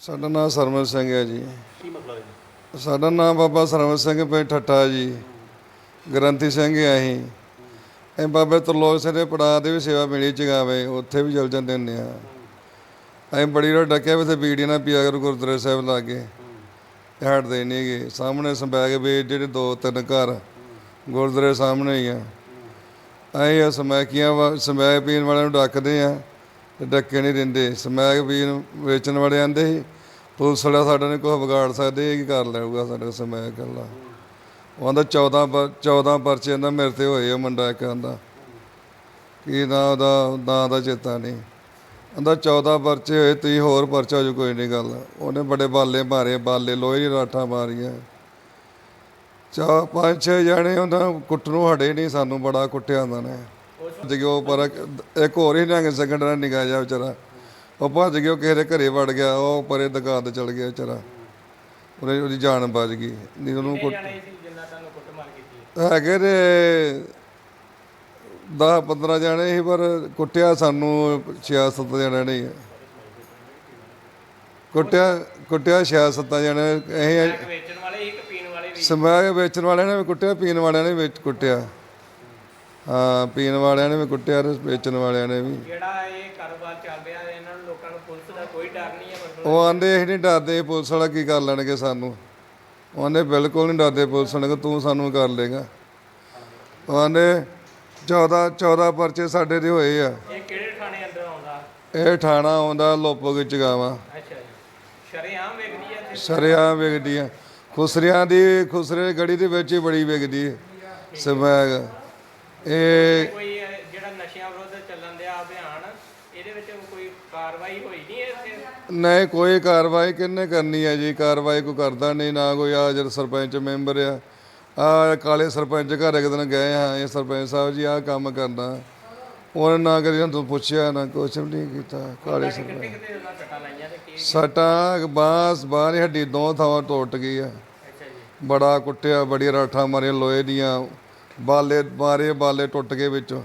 ਸਾਡਾ ਨਾਮ ਸਰਮਨ ਸਿੰਘ ਹੈ ਜੀ। ਕੀ ਮਸਲਾ ਹੈ ਜੀ? ਸਾਡਾ ਨਾਮ ਬਾਬਾ ਸਰਮਨ ਸਿੰਘ ਪਿੰਡ ਠੱਠਾ ਜੀ। ਗ੍ਰੰਥੀ ਸਿੰਘ ਹੈ ਅਸੀਂ। ਇਹ ਬਾਬੇ ਤਰਲੋਕ ਸਿੰਘ ਦੇ ਪੜਾਅ ਦੇ ਵੀ ਸੇਵਾ ਮਿਲੀ ਚਗਾਵੇ ਉੱਥੇ ਵੀ ਚਲ ਜਾਂਦੇ ਹੁੰਦੇ ਆ ਅਸੀਂ ਬੜੀ ਰੋ ਡੱਕਿਆ ਵੀ ਤੇ ਬੀੜੀ ਨਾ ਪੀਆ ਕਰ ਗੁਰਦੁਆਰੇ ਸਾਹਿਬ ਲਾਗੇ। ਹਟਦੇ ਨਹੀਂ ਗਏ ਸਾਹਮਣੇ ਸੰਬੈਗ ਵੇ ਜਿਹੜੇ ਦੋ ਤਿੰਨ ਘਰ ਗੁਰਦੁਆਰੇ ਸਾਹਮਣੇ ਹੀ ਆ। ਅਸੀਂ ਸਮੈਕੀਆਂ ਵਾ- ਸਮੈਕ ਪੀਣ ਵਾਲਿਆਂ ਨੂੰ ਡੱਕਦੇ ਆ ਡੱਕੇ ਨਹੀਂ ਦਿੰਦੇ। ਸਮੈਕ ਵੀ ਵੇਚਣ ਵਾਲੇ ਆਂਦੇ ਸੀ, ਪੁਲਿਸ ਵਾਲਾ ਸਾਡਾ ਨੇ ਕੋਈ ਵਿਗਾੜ ਸਕਦੇ, ਇਹ ਕੀ ਕਰ ਲੈਊਗਾ ਸਾਡਾ ਸਮੈਕ ਕੱਲਾ ਉਹ ਆਂਦਾ 14 ਪਰ 14 ਪਰਚੇ ਆਂਦਾ, ਮੇਰੇ ਤੇ ਹੋਏ ਆ ਮੁੰਡਾ ਇੱਕ ਆਂਦਾ। ਕੀ ਨਾ ਉਹਦਾ, ਨਾਂ ਦਾ ਚੇਤਾ ਨਹੀਂ। ਆਂਦਾ 14 ਪਰਚੇ ਹੋਏ ਤੀ ਹੋਰ ਪਰਚਾ ਜੋ ਕੋਈ ਨਹੀਂ ਗੱਲ। ਉਹਨੇ ਬੜੇ ਬਾਲੇ ਮਾਰੇ, ਬਾਲੇ ਲੋਹੇ ਦੀ ਰਾਠਾਂ ਮਾਰੀਆਂ। ਚਾ, ਪੰਜ ਛੇ ਜਾਣੇ ਉਹਨਾਂ ਕੁੱਟ ਹੜੇ ਨਹੀਂ ਸਾਨੂੰ, ਬੜਾ ਕੁੱਟਿਆ ਉਹਨਾਂ ਨੇ। ਉਹ ਪਰ ਇੱਕ ਹੋਰ ਹੀ ਨੰਗ ਸੈਕਿੰਡ ਨਾਲ ਨਿਕਾ ਜਾ ਵਿਚਾਰਾ। ਉਹ ਭੱਜ ਗਿਆ ਕਿਸੇ ਦੇ ਘਰੇ ਵੜ ਗਿਆ ਉਹ ਪਰੇ ਦੁਕਾਨ ਤੇ ਚਲ ਗਿਆ ਵਿਚਾਰਾ। ਉਹਨੇ ਉਹਦੀ ਜਾਨ ਬਚ ਗਈ। ਨਹੀਂ ਉਹਨੂੰ ਕੁੱਟ ਜਾਣੇ ਹੈਗੇ ਨੇ 10 15 ਜਾਣੇ ਸੀ ਪਰ ਕੁੱਟਿਆ ਸਾਨੂੰ 6-7 ਜਣੇ ਨਹੀਂ ਕੁੱਟਿਆ ਕੁੱਟਿਆ 6-7 ਜਣੇ। ਅਸੀਂ ਇੱਕ ਵੇਚਣ ਵਾਲੇ ਇੱਕ ਪੀਣ ਵਾਲੇ ਵੀ? ਸਮੈਕ ਵੇਚਣ ਵਾਲਿਆਂ ਨੇ ਵੀ ਕੁੱਟਿਆ ਪੀਣ ਵਾਲਿਆਂ ਨੇ ਵੀ ਕੁੱਟਿਆ। ਹਾਂ ਪੀਣ ਵਾਲਿਆਂ ਨੇ ਵੀ ਕੁੱਟਿਆ ਤੇ ਵੇਚਣ ਵਾਲਿਆਂ ਨੇ ਵੀ। ਜਿਹੜਾ ਇਹ ਕਾਰੋਬਾਰ ਚੱਲ ਰਿਹਾ ਇਹਨਾਂ ਨੂੰ ਲੋਕਾਂ ਨੂੰ ਪੁਲਿਸ ਦਾ ਕੋਈ ਡਰ ਨਹੀਂ ਹੈ ਮਤਲਬ ਉਹ ਆਂਦੇ ਅਸੀਂ ਨਹੀਂ ਡਰਦੇ ਪੁਲਿਸ ਵਾਲਾ ਕੀ ਕਰ ਲੈਣਗੇ ਸਾਨੂੰ। ਉਹ ਆਂਦੇ ਬਿਲਕੁਲ ਨਹੀਂ ਡਰਦੇ ਪੁਲਿਸ ਵਾਲੇ ਕਿ ਤੂੰ ਸਾਨੂੰ ਕਰ ਲੇਗਾ ਉਹ ਆਂਦੇ 14 14 ਪਰਚੇ ਸਾਡੇ ਦੇ ਹੋਏ ਆ। ਇਹ ਕਿਹੜੇ ਥਾਣੇ ਅੰਦਰ ਆਉਂਦਾ? ਇਹ ਠਾਣਾ ਆਉਂਦਾ ਲੋਪੋ ਚਗਾਵਾ ਅੱਛਾ ਜੀ। ਸ਼ਰੇਆਮ ਵੇਖਦੀ ਹੈ ਤੇ ਸਰਿਆਂ ਵਿਕਦੀ ਆ। ਖੁਸਰਿਆਂ ਦੀ ਖੁਸਰੇ ਗੜੀ ਦੇ ਵਿੱਚ ਹੀ ਬੜੀ ਵਿਕਦੀ ਹੈ। ਸਮੈਗ ਇਹ ਕੋਈ ਇਹ ਜਿਹੜਾ ਨਸ਼ਿਆਂ ਵਿਰੁੱਧ ਚੱਲਣ ਦਿਆ ਅਭਿਆਨ ਇਹਦੇ ਵਿੱਚ ਕੋਈ ਕਾਰਵਾਈ ਹੋਈ ਨਹੀਂ ਇੱਥੇ ਨਹੀਂ ਕੋਈ ਕਾਰਵਾਈ ਕਿੰਨੇ ਕਰਨੀ ਹੈ ਜੀ? ਕਾਰਵਾਈ ਕੋਈ ਕਰਦਾ ਨਹੀਂ ਨਾ ਕੋਈ ਆ ਜਿਹੜਾ ਸਰਪੰਚ ਮੈਂਬਰ ਆ। ਆ ਕਾਲੇ ਸਰਪੰਚ ਘਰ ਇੱਕ ਦਿਨ ਗਏ ਹਾਂ ਇਹ ਸਰਪੰਚ ਸਾਹਿਬ ਜੀ ਆ ਕੰਮ ਕਰਨਾ। ਉਹਨੇ ਨਾ ਕਰੀ ਤੂੰ ਪੁੱਛਿਆ ਨਾ ਕੁਛ ਵੀ ਨਹੀਂ ਕੀਤਾ ਕਾਲੇ ਸਰਪੰਚ। ਕਿਤੇ ਉਹਨਾਂ ਸੱਟਾਂ ਲਾਈਆਂ ਤੇ ਕੀ ਸੱਟਾਂ ਬਾਂਸ ਬਾਹਰ ਹੱਡੀ ਦੋ ਥਾਵਾਂ ਟੁੱਟ ਗਈ ਆ। ਅੱਛਾ ਜੀ। ਬੜਾ ਕੁੱਟਿਆ ਬੜੀ ਰਾਠਾਂ ਮਾਰੀਆਂ ਲੋਹੇ ਦੀਆਂ। ਬਾਲੇ ਮਾਰੇ, ਬਾਲੇ ਟੁੱਟ ਗਏ ਵਿੱਚੋਂ।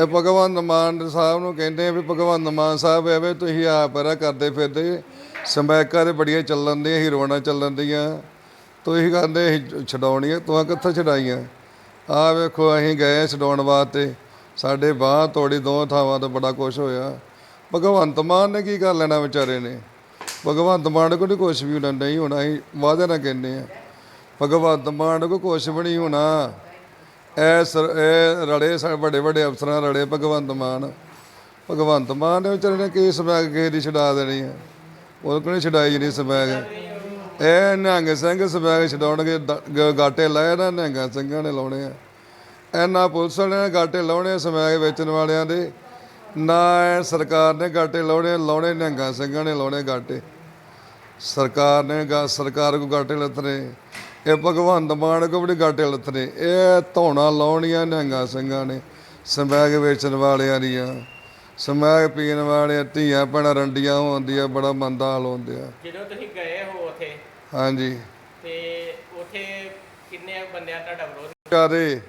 ਇਹ ਭਗਵੰਤ ਮਾਨ ਸਾਹਿਬ ਨੂੰ ਕਹਿੰਦੇ ਆ ਵੀ ਭਗਵੰਤ ਮਾਨ ਸਾਹਿਬ, ਐਵੇਂ ਤੁਸੀਂ ਆਪ ਰਾ ਕਰਦੇ ਫਿਰਦੇ। ਸਮੈਕਾਂ ਦੇ ਬੜੀਆਂ ਚੱਲਣ ਦੀਆਂ ਹੀਰੋਣਾ ਚੱਲਣ ਦੀਆਂ। ਤੁਸੀਂ ਕਹਿੰਦੇ ਅਸੀਂ ਛਡਾਉਣੀਆਂ, ਤੂੰ ਕਿੱਥੋਂ ਛਡਾਈਆਂ? ਆ ਵੇਖੋ, ਅਸੀਂ ਗਏ ਛਡਾਉਣ ਵਾਸਤੇ। ਸਾਡੇ ਬਾਹ ਤੋੜੀ ਦੋ ਥਾਵਾਂ ਤੋਂ ਬੜਾ ਕੁਛ ਹੋਇਆ। ਭਗਵੰਤ ਮਾਨ ਨੇ ਕੀ ਕਰ ਲੈਣਾ ਵਿਚਾਰੇ ਨੇ? ਭਗਵੰਤ ਮਾਨ ਕੋਲ ਕੁਛ ਵੀ ਹੋਣਾ ਨਹੀਂ ਹੋਣਾ, ਅਸੀਂ ਵਾਅਦੇ ਨਾਲ ਕਹਿੰਦੇ ਆ। ਭਗਵੰਤ ਮਾਨ ਕੋ ਕੁਛ ਵੀ ਨਹੀਂ ਹੋਣਾ। ਇਹ ਸਰ ਇਹ ਰੜੇ ਸਾਡੇ ਵੱਡੇ ਵੱਡੇ ਅਫਸਰਾਂ ਰੜੇ ਭਗਵੰਤ ਮਾਨ। ਭਗਵੰਤ ਮਾਨ ਨੇ ਵਿਚਾਰੇ ਨੇ ਕੇਸ ਸਮੈਕ ਕਿਸੇ ਦੀ ਛਡਾ ਦੇਣੀ ਆ। ਉਹ ਕੋਲ ਛਡਾਈ ਨਹੀਂ ਸਮੈਕ ਇਹ ਨਿਹੰਗ ਸਿੰਘ ਸਮੈਕ ਛਡਾਉਣਗੇ ਗ- ਗਾਟੇ ਲਾਏ ਨਾ, ਨਿਹੰਗ ਸਿੰਘਾਂ ਨੇ ਲਾਉਣੇ ਆ। ਇਹਨਾਂ ਪੁਲਿਸ ਵਾਲਿਆਂ ਨੇ ਗਾਟੇ ਲਾਉਣੇ ਆ ਵੇਚਣ ਵਾਲਿਆਂ ਦੇ। ਨਾ ਇਹ ਸਰਕਾਰ ਨੇ ਗਾਟੇ ਲਾਉਣੇ ਲਾਉਣੇ ਨਿਹੰਗਾਂ ਸਿੰਘਾਂ ਨੇ ਲਾਉਣੇ ਗਾਟੇ। ਸਰਕਾਰ ਨੇ ਗਾ, ਸਰਕਾਰ ਕੋ ਗਾਟੇ ਲੱਥਨੇ ਇਹ ਭਗਵੰਤ ਮਾਨ ਕੋ ਵੀ ਗਾਟੇ ਲੱਥਨੇ। ਇਹ ਧੌਣਾ ਲਾਉਣੀਆਂ ਨਿਹੰਗਾਂ ਸਿੰਘਾਂ ਨੇ ਸਮੈਕ ਵੇਚਣ ਵਾਲਿਆਂ ਦੀਆਂ। ਸਮੈਕ ਪੀਣ ਵਾਲਿਆਂ ਧੀਆਂ ਭੈਣਾਂ ਰੰਡੀਆਂ ਹੁੰਦੀਆਂ ਬੜਾ ਮੰਦਾ ਹਾਲ ਹੁੰਦਿਆ ਜਦੋਂ ਤੁਸੀਂ ਗਏ ਹੋ ਉੱਥੇ ਹਾਂਜੀ। ਤੇ ਉੱਥੇ ਕਿੰਨੇ ਬੰਦਿਆਂ ਤੁਹਾਡਾ ਵਿਰੋਧ? ਜਿਆਦੇ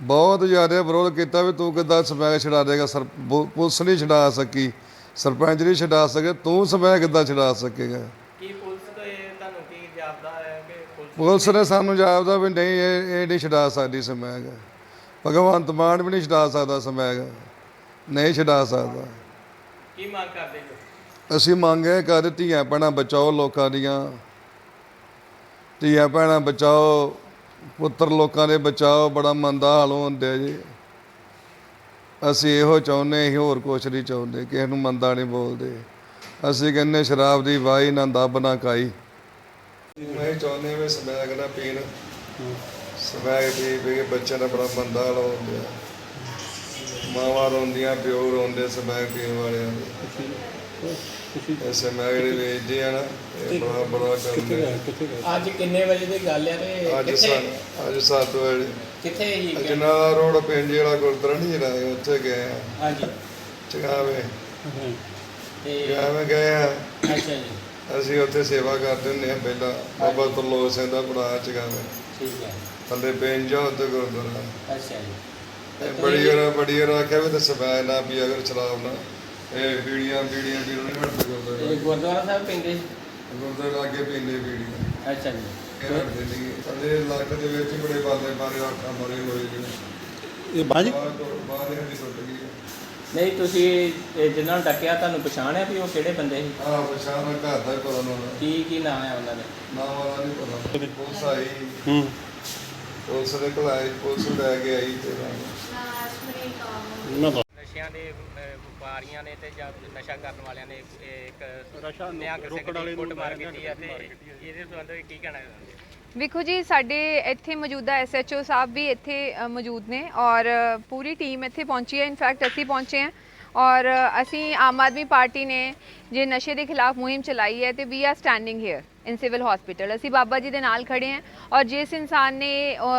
ਬਹੁਤ ਜ਼ਿਆਦਾ ਵਿਰੋਧ ਕੀਤਾ ਵੀ ਤੂੰ ਕਿੱਦਾਂ ਸਮੈਕ ਛਡਾ ਦੇਗਾ? ਸਰ ਪੁਲਿਸ ਨਹੀਂ ਛਡਾ ਸਕੀ। ਸਰਪੰਚ ਨਹੀਂ ਛਡਾ ਸਕੇ ਤੂੰ ਸਮੈਕ ਕਿੱਦਾਂ ਛਡਾ ਸਕੇਗਾ ਕੀ ਪੁਲਿਸ ਤੋਂ ਇਹ ਤੁਹਾਨੂੰ ਕੀ ਜਾਪਦਾ ਹੈ ਕਿ ਪੁਲਿਸ ਨੇ ਸਾਨੂੰ ਜਾਪਦਾ ਵੀ ਨਹੀਂ ਇਹ ਇਹ ਨਹੀਂ ਛਡਾ ਸਕਦੀ ਸਮੈਕ। ਭਗਵੰਤ ਮਾਨ ਵੀ ਨਹੀਂ ਛਡਾ ਸਕਦਾ ਸਮੈਕ। ਨਹੀਂ ਛਡਾ ਸਕਦਾ। ਕੀ ਮੰਗ ਕਰਦੇ ਜੋ? ਅਸੀਂ ਮੰਗੇ ਕਰ ਧੀਆਂ ਭੈਣਾਂ ਬਚਾਓ ਲੋਕਾਂ ਦੀਆਂ। ਧੀਆਂ ਭੈਣਾਂ ਬਚਾਓ ਪੁੱਤਰ ਲੋਕਾਂ ਦੇ ਬਚਾਓ ਬੜਾ ਮੰਦਾ ਹਾਲ ਹੁੰਦਿਆ ਜੀ। ਅਸੀਂ ਇਹੋ ਚਾਹੁੰਦੇ ਅਸੀਂ ਹੋਰ ਕੁਛ ਨਹੀਂ ਚਾਹੁੰਦੇ ਕਿਸੇ ਨੂੰ ਮੰਦਾ ਨਹੀਂ ਬੋਲਦੇ। ਅਸੀਂ ਕਹਿੰਦੇ ਸ਼ਰਾਬ ਦੀ ਵਾਈ ਨਾ ਦੱਬ ਨਾ ਕਾਈ ਮੈਂ ਚਾਹੁੰਦੇ ਵੀ ਸਮੈਕ ਨਾ ਪੀਣ। ਸਮੈਕ ਪੀ ਪੀ ਕੇ ਬੱਚਿਆਂ ਦਾ ਬੜਾ ਮੰਦਾ ਹਾਲ ਹੁੰਦਿਆ ਮਾਵਾਂ ਰੋਂਦੀਆਂ ਪਿਓ ਰੋਂਦੇ ਸਮੈਕ ਪੀਣ ਵਾਲਿਆਂ ਦੇ ਐਸੇ ਮੈਂ ਜਿਹੜੇ ਵੇਚਦੇ ਆ ਨਾ ਇਹ ਬੜਾ ਬੜਾ ਕਰਦੇ ਆ। ਅੱਜ ਕਿੰਨੇ ਵਜੇ ਦੀ ਗੱਲ ਹੈ ਤੇ ਅੱਜ ਸਾ ਅੱਜ 7 ਵਜੇ। ਕਿੱਥੇ ਹੀ ਅਜਨਾਲਾ ਰੋਡ ਪਿੰਡ ਜਿਹੜਾ ਗੁਰਦੁਆਰਾ ਨਹੀਂ ਜਿਹੜਾ ਹੈ, ਉੱਥੇ ਗਏ ਆ। ਹਾਂਜੀ। ਚਗਾਵੇ ਤੇ ਗਏ ਆ। ਅੱਛਾ ਜੀ। ਅਸੀਂ ਉੱਥੇ ਸੇਵਾ ਕਰਦੇ ਹੁੰਦੇ ਆ ਪਹਿਲਾਂ। ਬਾਬਾ ਤਰਲੋਕ ਸਿੰਘ ਦਾ ਬੜਾ ਚਗਾਵੇ ਠੀਕ ਹੈ। ਥੱਲੇ ਪਿੰਡ ਜਾ ਉੱਤੇ ਗੁਰਦੁਆਰਾ। ਅੱਛਾ ਜੀ। ਬੜੀ ਵਾਰ ਬੜੀ ਵਾਰ ਆਖਿਆ ਵੀ ਤੇ ਸਬੈ ਨਾ ਪੀਆ ਕਰ ਸ਼ਰਾਬ ਨਾ ਇਹ ਬੀੜੀਆਂ ਬੀੜੀਆਂ ਵੀ ਨਹੀਂ ਹਟਦੇ ਗੁਰਦੁਆਰੇ। ਇਹ ਗੁਰਦੁਆਰਾ ਸਾਹਿਬ ਪੈਂਦੇ ਗੁਰਦੁਆਰੇ ਲਾਗੇ ਪੀਂਦੇ ਬੀੜੀਆਂ। ਅੱਛਾ ਜੀ। ਇਹ ਹਟਦੇ ਨਹੀਂ ਸਾਡੇ ਇਲਾਕੇ ਦੇ ਵਿੱਚ ਬੜੇ ਬਾਲੇ ਬਾਰੇ ਆਟਾ ਮਾਰੇ ਹੋਏ ਜਿਹੜੇ ਇਹ ਬਾਜੀ ਬਾਹਰ ਹੀ ਟੁੱਟ ਗਈ ਨਹੀਂ ਤੁਸੀਂ ਇਹ ਜਿਨ੍ਹਾਂ ਨੂੰ ਡੱਕਿਆ ਤੁਹਾਨੂੰ ਪਛਾਣਿਆ ਵੀ ਉਹ ਕਿਹੜੇ ਬੰਦੇ ਸੀ? ਆਹ ਪਛਾਣ ਘਰ ਦਾ ਹੀ ਪਤਾ ਨਾ ਕੀ ਕੀ ਨਾਮ ਹੈ ਉਹਨਾਂ ਦਾ? ਨਾਮ ਵਾਲਾ ਨਹੀਂ ਪਤਾ। ਪੁਲਿਸ ਆਈ। ਹੂੰ। ਪੁਲਿਸ ਦੇ ਕੋਲ ਆਈ ਪੁਲਿਸ ਲੈ ਕੇ ਆਈ ਤੇ ਨਾ। ਨਸ਼ਿਆਂ ਦੇ ਵਪਾਰੀਆਂ ਨੇ ਤੇ ਜਾਂ ਨਸ਼ਾ ਕਰਨ ਵਾਲਿਆਂ ਨੇ ਇੱਕ ਨਸ਼ਾ ਨਿਹੰਗ ਸਿੰਘ ਰੋਕਣ ਦੀ ਵਾਲੇ ਨੂੰ ਕੁੱਟਮਾਰ ਨਿਹੰਗ ਕੀਤੀ ਹੈ ਤੇ। ਇਹਦੇ ਸੰਬੰਧ ਵਿੱਚ ਕੀ ਕਹਿਣਾ ਚਾਹੁੰਦੇ ਹੋ? ਵੇਖੋ ਜੀ, ਸਾਡੇ ਇੱਥੇ ਮੌਜੂਦਾ ਐਸਐਚਓ ਸਾਹਿਬ ਵੀ ਇੱਥੇ ਮੌਜੂਦ ਨੇ ਔਰ ਪੂਰੀ ਟੀਮ ਇੱਥੇ ਪਹੁੰਚੀ ਹੈ। ਇਨਫੈਕਟ ਅਸੀਂ ਪਹੁੰਚੇ ਹਾਂ ਔਰ ਅਸੀਂ ਆਮ ਆਦਮੀ ਪਾਰਟੀ ਨੇ ਜੇ ਨਸ਼ੇ ਦੇ ਖਿਲਾਫ ਮੁਹਿੰਮ ਚਲਾਈ ਹੈ ਤੇ we are standing here in civil hospital ਅਸੀਂ ਬਾਬਾ ਜੀ ਦੇ ਨਾਲ ਖੜੇ ਹਾਂ ਔਰ ਜਿਸ ਇਨਸਾਨ ਨੇ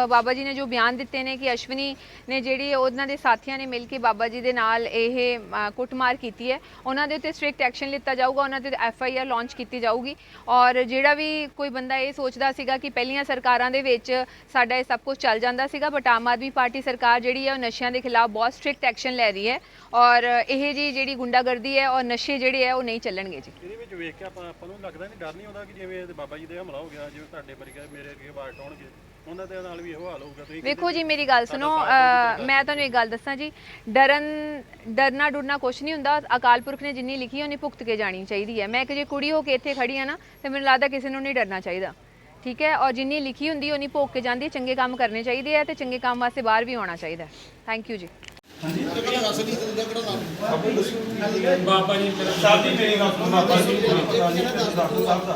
ਬਾਬਾ ਜੀ ਨੇ ਜੋ ਬਿਆਨ ਦਿੱਤੇ ਨੇ ਕਿ ਅਸ਼ਵਨੀ ਨੇ ਜਿਹੜੀ ਉਹਨਾਂ ਦੇ ਸਾਥੀਆਂ ਨੇ ਮਿਲ ਕੇ ਬਾਬਾ ਜੀ ਦੇ ਨਾਲ ਇਹ ਕੁੱਟਮਾਰ ਕੀਤੀ ਹੈ, ਉਹਨਾਂ ਦੇ ਉੱਤੇ ਸਟ੍ਰਿਕਟ ਐਕਸ਼ਨ ਲਿੱਤਾ ਜਾਊਗਾ, ਉਹਨਾਂ ਤੇ ਐਫ ਆਈ ਆਰ ਲਾਂਚ ਕੀਤੀ ਜਾਊਗੀ ਔਰ ਜਿਹੜਾ ਵੀ ਕੋਈ ਬੰਦਾ ਇਹ ਸੋਚਦਾ ਸੀਗਾ ਕਿ ਪਹਿਲੀਆਂ ਸਰਕਾਰਾਂ ਦੇ ਵਿੱਚ ਸਾਡਾ ਇਹ ਸਭ ਕੁਝ ਚੱਲ ਜਾਂਦਾ ਸੀਗਾ ਬਟ ਆਮ ਆਦਮੀ ਪਾਰਟੀ ਸਰਕਾਰ ਜਿਹੜੀ ਹੈ ਉਹ ਨਸ਼ਿਆਂ ਦੇ ਖਿਲਾਫ ਬਹੁਤ ਸਟ੍ਰਿਕਟ ਐਕਸ਼ਨ ਲੈ ਰਹੀ ਹੈ ਔਰ ਇਹ ਜੀ ਜਿਹੜੀ ਗੁੰਡਾਗਰਦੀ ਹੈ ਔਰ ਨਸ਼ੇ ਜਿਹੜੇ ਹੈ ਉਹ ਨਹੀਂ ਚੱਲਣਗੇ ਜੀ। ਇਹਦੇ ਵਿੱਚ ਵੇਖ ਕੇ ਆਪਾਂ ਆਪਾਂ ਨੂੰ ਲੱਗਦਾ ਨਹੀਂ, ਡਰ ਨਹੀਂ ਆਉਂਦਾ ਕਿ ਜਿਵੇਂ ਇਹਦੇ ਬਾਬਾ ਜੀ ਦੇ ਹਮਲਾ ਹੋ ਗਿਆ ਜਿਵੇਂ ਤੁਹਾਡੇ ਵਰਗੇ ਮੇਰੇ ਅੱਗੇ ਬਾਟ ਆਉਣਗੇ ਉਹਨਾਂ ਦੇ ਨਾਲ ਵੀ ਇਹੋ ਹਾਲ ਹੋਊਗਾ ਤੁਸੀਂ ਵੇਖੋ ਜੀ ਮੇਰੀ ਗੱਲ ਸੁਣੋ ਮੈਂ ਤੁਹਾਨੂੰ ਇੱਕ ਗੱਲ ਦੱਸਾਂ ਜੀ ਡਰਨ ਡਰਨਾ ਡੁਰਨਾ ਕੁਛ ਨਹੀਂ ਹੁੰਦਾ ਅਕਾਲ ਪੁਰਖ ਨੇ ਜਿੰਨੀ ਲਿਖੀ ਉਹਨੀ ਭੁਗਤ ਕੇ ਜਾਣੀ ਚਾਹੀਦੀ ਹੈ ਮੈਂ ਇੱਕ ਜੇ ਕੁੜੀ ਹੋ ਕੇ ਇੱਥੇ ਖੜੀ ਆ ਨਾ ਤੇ ਮੈਨੂੰ ਲੱਗਦਾ ਕਿਸੇ ਨੂੰ ਨਹੀਂ ਡਰਨਾ ਚਾਹੀਦਾ। ਠੀਕ ਹੈ? ਔਰ ਜਿੰਨੀ ਲਿਖੀ ਹੁੰਦੀ ਉਹਨੀ ਭੋਗ ਕੇ ਜਾਂਦੀ ਹੈ ਚੰਗੇ ਕੰਮ ਕਰਨੇ ਚਾਹੀਦੇ ਆ ਤੇ ਚੰਗੇ ਕੰਮ ਵਾਸਤੇ ਬਾਹਰ ਵੀ ਆਉਣਾ ਚਾਹੀਦਾ। ਥੈਂਕ ਯੂ ਜੀ। ਬਾਬਾ ਜੀ ਮੇਰਾ ਸਾਹਿਬ ਜੀ। ਮੇਰੀ ਗੱਲ ਸੁਣੋ ਬਾਬਾ ਜੀ ਨਹੀਂ ਡਾਕਟਰ ਸਾਹਿਬ ਦਾ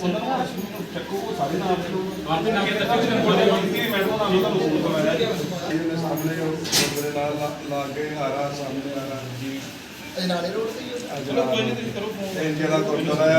ਉਹਨਾਂ ਨੂੰ ਅਸ਼ਵਨੀ ਨੂੰ ਚੱਕੋ ਉਹ ਸਾਰੇ ਨਾਮ ਨੂੰ ਆਪੇ ਨਾ ਕਿ ਤੱਕ ਕੋਲ ਦੇ ਕਿ ਮੈਂ ਉਹਨਾਂ ਨੂੰ ਤੁਹਾਨੂੰ ਫੋਨ ਕਰਵਾਇਆ ਜੀ। ਇਹਦੇ ਸਾਹਮਣੇ ਉਹ ਗੁਰਦੁਆਰੇ ਨਾਲ ਲਾ- ਲਾ ਕੇ ਹਾਰਾ ਸਾਹਮਣੇ ਆਣਾ ਜੀ। ਚਲੋ ਕੋਈ ਨਹੀਂ ਤੁਸੀਂ ਕਰੋ ਫੋਨ। ਇਹ ਜਿਹੜਾ ਗੁਰਦੁਆਰਾ